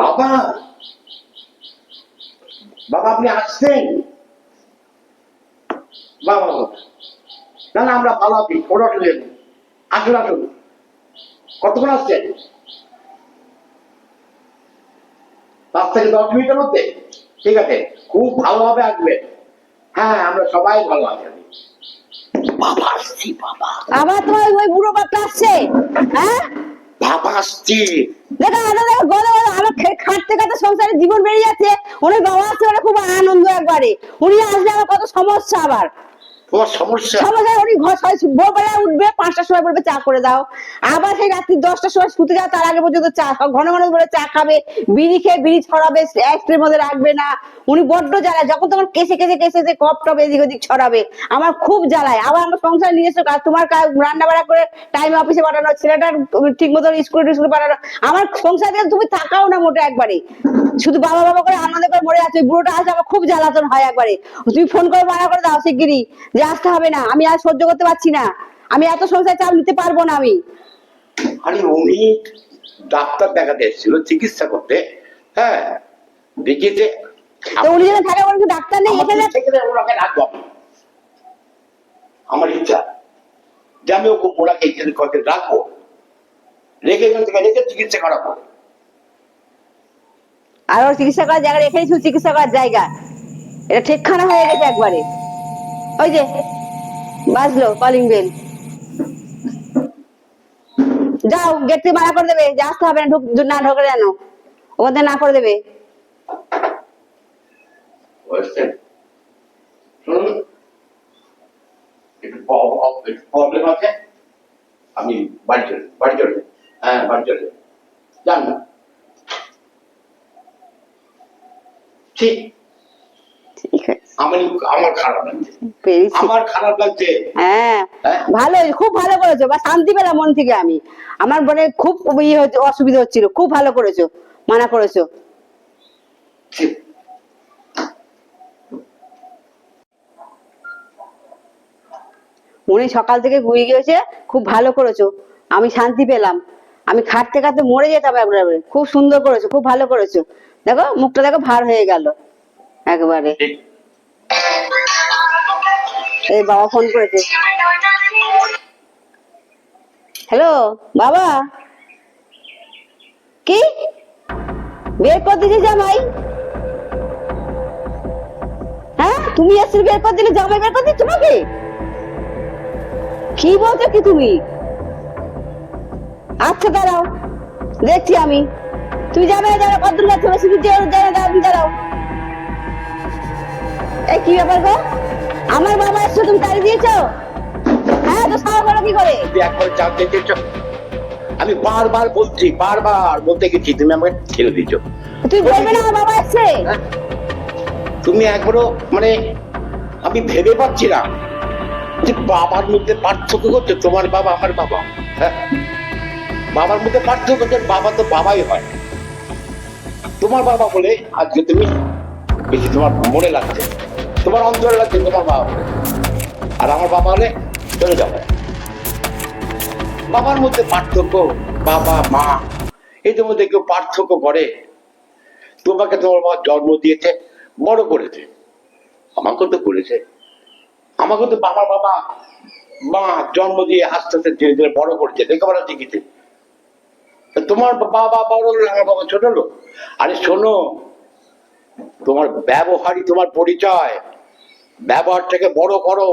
বাবা বাবা আপনি আসছেন? বাবা। না না আমরা ভালো কোনো অসুবিধা নেই। আসুন আসুন। কতক্ষণ আসছেন? পাঁচ থেকে দশ মিনিটের মধ্যে? ঠিক আছে খুব ভালোভাবে আসবেন। হ্যাঁ আমরা সবাই ভালো আছি। বাবা আসছি বাবা। আবার তোমার ওই বুড়ো বাচ্চা আসছে হ্যাঁ? বাবা আসছি। দেখো খাটতে সংসারে জীবন বেরিয়ে যাচ্ছে। উনি বাবা আসছে খুব আনন্দ একবারে। উনি আসলে আমার কত সমস্যা আবার। আবার সেই রাত্রি দশটার সময় শুতে যাও, তার আগে পর্যন্ত চা ঘন চা খাবে, বিড়ি খেয়ে বিড়ি ছড়াবে মধ্যে রাখবে না। উনি বড্ড জ্বালায়, যখন তখন টপ এদিক ওদিক ছড়াবে। আমার খুব জ্বালায়। আবার আমার সংসার নিজস্ব কাজ তোমার রান্না বাড়া করে টাইম অফিসে পাঠানো, ছেলেটার ঠিক মতো স্কুলে পাঠানো। আমার সংসার তুমি থাকাও না মোটে একবারে। শুধু বাবা বাবা করে আনন্দ করে মরে যাচ্ছে বুড়োটা আসলে আমার খুব জ্বালাতন হয় একবারে। তুমি ফোন করে মানা করে দাও শিগগিরি যে আসতে হবে না আমি আর সহ্য করতে পারছি না আমি এত সংসার চাপ নিতে পারব না আমি। আরে উনি ডাক্তার দেখাতে এসেছিল চিকিৎসা করতে হ্যাঁ দেখিয়েছে তো উনি যেন থাকে ওর ডাক্তার নেই এখানে? ওনাকে রাখব। আমার ইচ্ছা যে আমি ওকে ওনাকে এখানে কয়েকদিন রাখব রেখে এখান থেকে রেখে চিকিৎসা করাবো। আর ওর চিকিৎসা করার জায়গা এখানেই শুধু চিকিৎসা করার জায়গা। এটা ঠিকখানা হয়ে গেছে একবারে। ওই যে বাজলো কলিং বেল যাও গেট থেকে মানা করে দেবে, যে আসতে হবে না, ঢুক না ঢোকে জানো ওখান না করে দেবে। আমি বাড়ি চলে বাড়ি চলে হ্যাঁ বাড়ি চলে। যান ঠিক। ঠিক আমার আমার খারাপ আমার খারাপ হ্যাঁ। হ্যাঁ? ভালো খুব ভালো করেছ। বা শান্তি পেলাম মন থেকে আমি। আমার মনে খুব ইয়ে অসুবিধা হচ্ছিল। খুব ভালো করেছ। মানা করেছ। উনি সকাল থেকে ঘুরে গিয়েছে খুব ভালো করেছ। আমি শান্তি পেলাম। আমি খাটতে খাটতে মরে যেতাম একবারে। খুব সুন্দর করেছ খুব ভালো করেছ। দেখো মুখটা দেখো ভার হয়ে গেল একবারে। এই বাবা ফোন করেছে। হ্যালো বাবা। কি? বের করে দিয়েছে জামাই? হ্যাঁ তুমি এসে বের করে দিলে জামাই বের করে দিচ্ছে তোমাকে? কি বলছো কি তুমি? আচ্ছা দাঁড়াও দেখছি আমি। তুমি যাবে যাচ্ছ? বেশি দূর দাঁড়াও এই কি ব্যাপার গো? আমার বাবা এসছো তুমি তাড়ি দিয়েছ? হ্যাঁ তো সারা করো কি করে? তুই একবার আমি বারবার বলছি বারবার বলতে গেছি তুমি আমাকে ছেড়ে দিচ্ছ তুই বলবে না আমার বাবা এসছে? হ্যাঁ? তুমি একবারও মানে আমি ভেবে পাচ্ছি না। যে বাবার মধ্যে পার্থক্য করছে তোমার বাবা আমার বাবা। হ্যাঁ? বাবার মধ্যে পার্থক্য করছে বাবা তো বাবাই হয়। তোমার বাবা বলে আজকে তুমি বেশি তোমার মনে লাগছে, তোমার অন্তরে লাগছে তোমার বাবা বলে। আর আমার বাবা হলে চলে যাবে বাবার মধ্যে পার্থক্য বাবা, মা, এদের মধ্যে কেউ পার্থক্য করে। তোমাকে তোমার বাবা জন্ম দিয়েছে, বড় করেছে। আমাকে তো করেছে। আমাকে তো বাবার বাবা, মা জন্ম দিয়ে আস্তে আস্তে ধীরে ধীরে বড় করেছে। লেখাপড়া শিখেছে তোমার বাবা বড় লোক, আমার বাবা ছোট লোক। আরে শোনো, তোমার ব্যবহারই তোমার পরিচয়। ব্যবহারটাকে বড় করো।